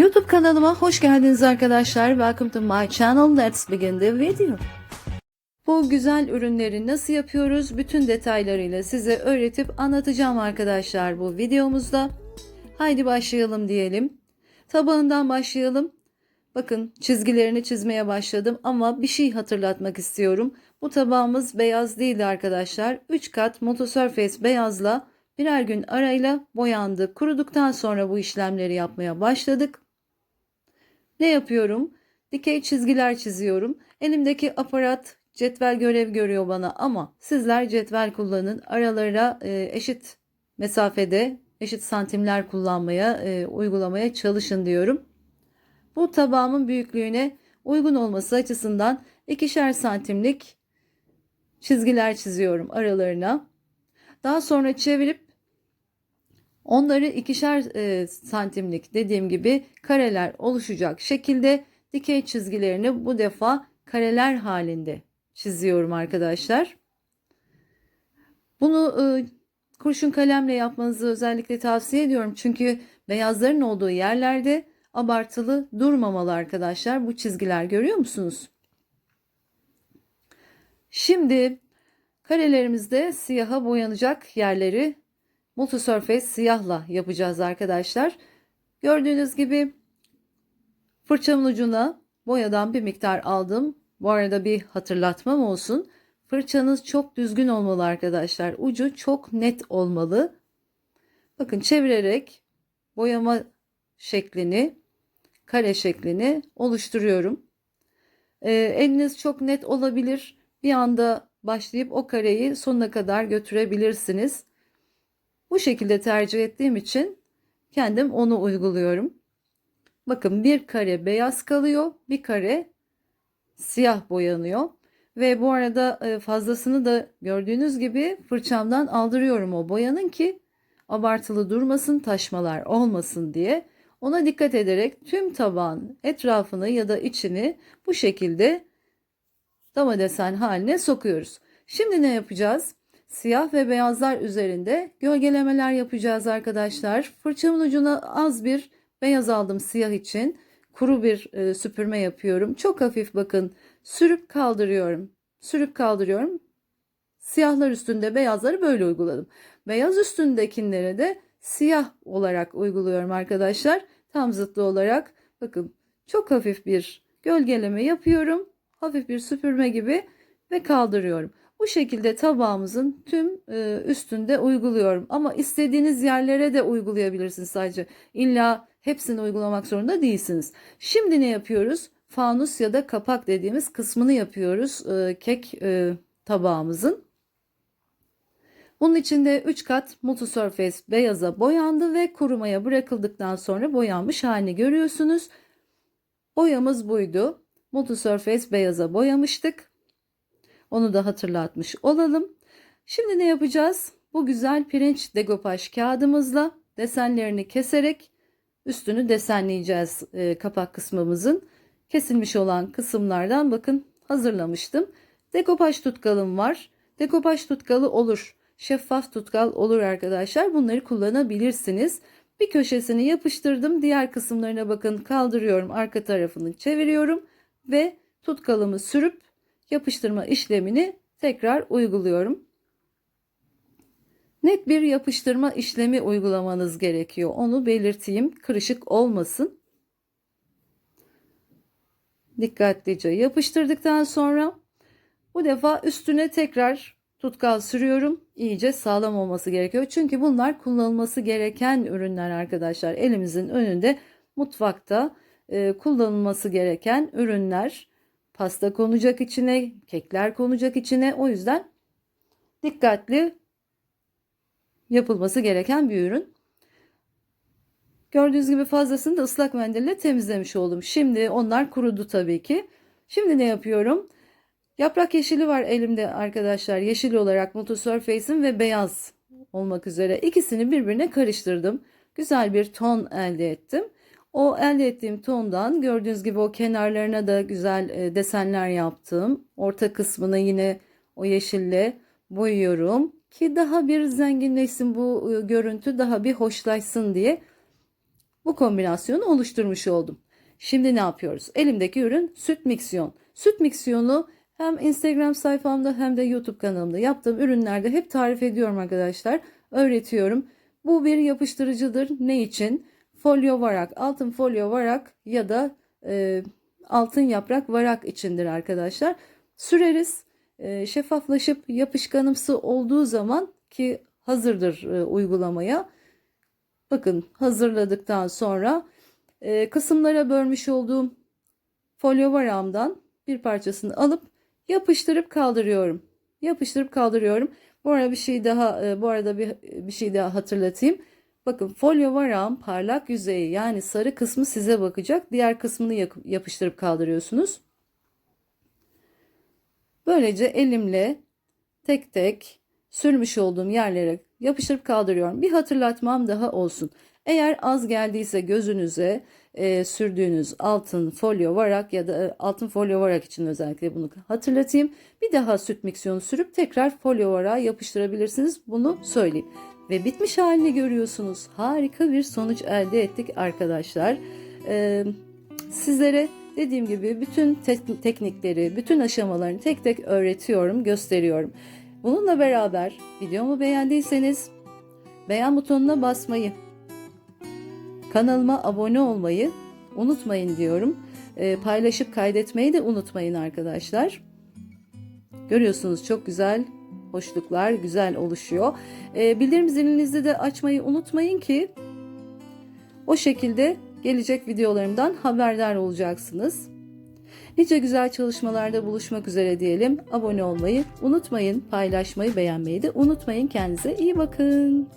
YouTube kanalıma hoş geldiniz arkadaşlar. Welcome to my channel. Let's begin the video. Bu güzel ürünleri nasıl yapıyoruz? Bütün detaylarıyla size öğretip anlatacağım arkadaşlar bu videomuzda. Haydi başlayalım diyelim. Tabağından başlayalım. Bakın çizgilerini çizmeye başladım ama bir şey hatırlatmak istiyorum. Bu tabağımız beyaz değildi arkadaşlar. 3 kat Motosurface beyazla birer gün arayla boyandı. Kuruduktan sonra bu işlemleri yapmaya başladık. Ne yapıyorum? Dikey çizgiler çiziyorum. Elimdeki aparat cetvel görev görüyor bana ama sizler cetvel kullanın. Aralara e, eşit mesafede, eşit santimler kullanmaya, e, uygulamaya çalışın diyorum. Bu tabağımın büyüklüğüne uygun olması açısından ikişer santimlik çizgiler çiziyorum aralarına. Daha sonra çevirip onları ikişer e, santimlik dediğim gibi kareler oluşacak şekilde dikey çizgilerini bu defa kareler halinde çiziyorum arkadaşlar. Bunu e, kurşun kalemle yapmanızı özellikle tavsiye ediyorum. Çünkü beyazların olduğu yerlerde abartılı durmamalı arkadaşlar. Bu çizgiler görüyor musunuz? Şimdi karelerimizde siyaha boyanacak yerleri Multisurface siyahla yapacağız arkadaşlar. Gördüğünüz gibi fırçamın ucuna boyadan bir miktar aldım. Bu arada bir hatırlatmam olsun. Fırçanız çok düzgün olmalı arkadaşlar. Ucu çok net olmalı. Bakın çevirerek boyama şeklini, kare şeklini oluşturuyorum. Ee, eliniz çok net olabilir. Bir anda başlayıp o kareyi sonuna kadar götürebilirsiniz. Bu şekilde tercih ettiğim için kendim onu uyguluyorum. Bakın bir kare beyaz kalıyor, bir kare siyah boyanıyor. Ve bu arada e, fazlasını da gördüğünüz gibi fırçamdan aldırıyorum o boyanın ki abartılı durmasın, taşmalar olmasın diye. Ona dikkat ederek tüm tabağın etrafını ya da içini bu şekilde dama desen haline sokuyoruz. Şimdi ne yapacağız? Siyah ve beyazlar üzerinde gölgelemeler yapacağız arkadaşlar. Fırçamın ucuna az bir beyaz aldım siyah için. Kuru bir e, süpürme yapıyorum. Çok hafif bakın sürüp kaldırıyorum. Sürüp kaldırıyorum. Siyahlar üstünde beyazları böyle uyguladım. Beyaz üstündekilere de siyah olarak uyguluyorum arkadaşlar. Tam zıttı olarak bakın çok hafif bir gölgeleme yapıyorum. Hafif bir süpürme gibi ve kaldırıyorum. Bu şekilde tabağımızın tüm e, üstünde uyguluyorum. Ama istediğiniz yerlere de uygulayabilirsiniz sadece. İlla hepsini uygulamak zorunda değilsiniz. Şimdi ne yapıyoruz? Fanus ya da kapak dediğimiz kısmını yapıyoruz e, kek e, tabağımızın. Bunun içinde 3 kat Multisurface beyaza boyandı ve kurumaya bırakıldıktan sonra boyanmış halini görüyorsunuz. Boyamız buydu. Multisurface beyaza boyamıştık. Onu da hatırlatmış olalım. Şimdi ne yapacağız? Bu güzel pirinç degopaj kağıdımızla desenlerini keserek üstünü desenleyeceğiz e, kapak kısmımızın. Kesilmiş olan kısımlardan bakın hazırlamıştım. Dekopaj tutkalım var. Dekopaj tutkalı olur. Şeffaf tutkal olur arkadaşlar. Bunları kullanabilirsiniz. Bir köşesini yapıştırdım. Diğer kısımlarına bakın kaldırıyorum. Arka tarafını çeviriyorum ve tutkalımı sürüp yapıştırma işlemini tekrar uyguluyorum. Net bir yapıştırma işlemi uygulamanız gerekiyor. Onu belirteyim. Kırışık olmasın. Dikkatlice yapıştırdıktan sonra bu defa üstüne tekrar tutkal sürüyorum. İyice sağlam olması gerekiyor. Çünkü bunlar kullanılması gereken ürünler arkadaşlar. Elimizin önünde mutfakta e, kullanılması gereken ürünler. Pasta konacak içine, kekler konacak içine. O yüzden dikkatli yapılması gereken bir ürün. Gördüğünüz gibi fazlasını da ıslak mendille temizlemiş oldum. Şimdi onlar kurudu tabii ki. Şimdi ne yapıyorum? Yaprak yeşili var elimde arkadaşlar. Yeşil olarak Multisurface'in ve beyaz olmak üzere ikisini birbirine karıştırdım. Güzel bir ton elde ettim. O elde ettiğim tondan gördüğünüz gibi o kenarlarına da güzel e, desenler yaptım. Orta kısmını yine o yeşille boyuyorum ki daha bir zenginleşsin bu e, görüntü daha bir hoşlaşsın diye. Bu kombinasyonu oluşturmuş oldum. Şimdi ne yapıyoruz? Elimdeki ürün süt miksiyon. Süt miksiyonu hem Instagram sayfamda hem de YouTube kanalımda yaptığım ürünlerde hep tarif ediyorum arkadaşlar. Öğretiyorum. Bu bir yapıştırıcıdır. Ne için? Folyo varak, altın folyo varak ya da e, altın yaprak varak içindir arkadaşlar. Süreriz. E, şeffaflaşıp yapışkanımsı olduğu zaman ki hazırdır e, uygulamaya. Bakın hazırladıktan sonra e, kısımlara bölmüş olduğum folyo varağımdan bir parçasını alıp yapıştırıp kaldırıyorum. Yapıştırıp kaldırıyorum. Bu arada bir şey daha e, bu arada bir, bir şey daha hatırlatayım. Bakın folyo varağın parlak yüzeyi yani sarı kısmı size bakacak. Diğer kısmını yapıştırıp kaldırıyorsunuz. Böylece elimle tek tek sürmüş olduğum yerlere yapıştırıp kaldırıyorum. Bir hatırlatmam daha olsun. Eğer az geldiyse gözünüze e, sürdüğünüz altın folyo varak ya da e, altın folyo varak için özellikle bunu hatırlatayım. Bir daha süt miksiyonu sürüp tekrar folyo varağa yapıştırabilirsiniz. Bunu söyleyeyim. Ve bitmiş halini görüyorsunuz. Harika bir sonuç elde ettik arkadaşlar. E, sizlere dediğim gibi bütün te- teknikleri, bütün aşamalarını tek tek öğretiyorum, gösteriyorum. Bununla beraber videomu beğendiyseniz beğen butonuna basmayı, kanalıma abone olmayı unutmayın diyorum. E, paylaşıp kaydetmeyi de unutmayın arkadaşlar. Görüyorsunuz çok güzel hoşluklar güzel oluşuyor. E, bildirim zilinizi de açmayı unutmayın ki o şekilde gelecek videolarımdan haberdar olacaksınız. Nice güzel çalışmalarda buluşmak üzere diyelim. Abone olmayı unutmayın, paylaşmayı, beğenmeyi de unutmayın. Kendinize iyi bakın.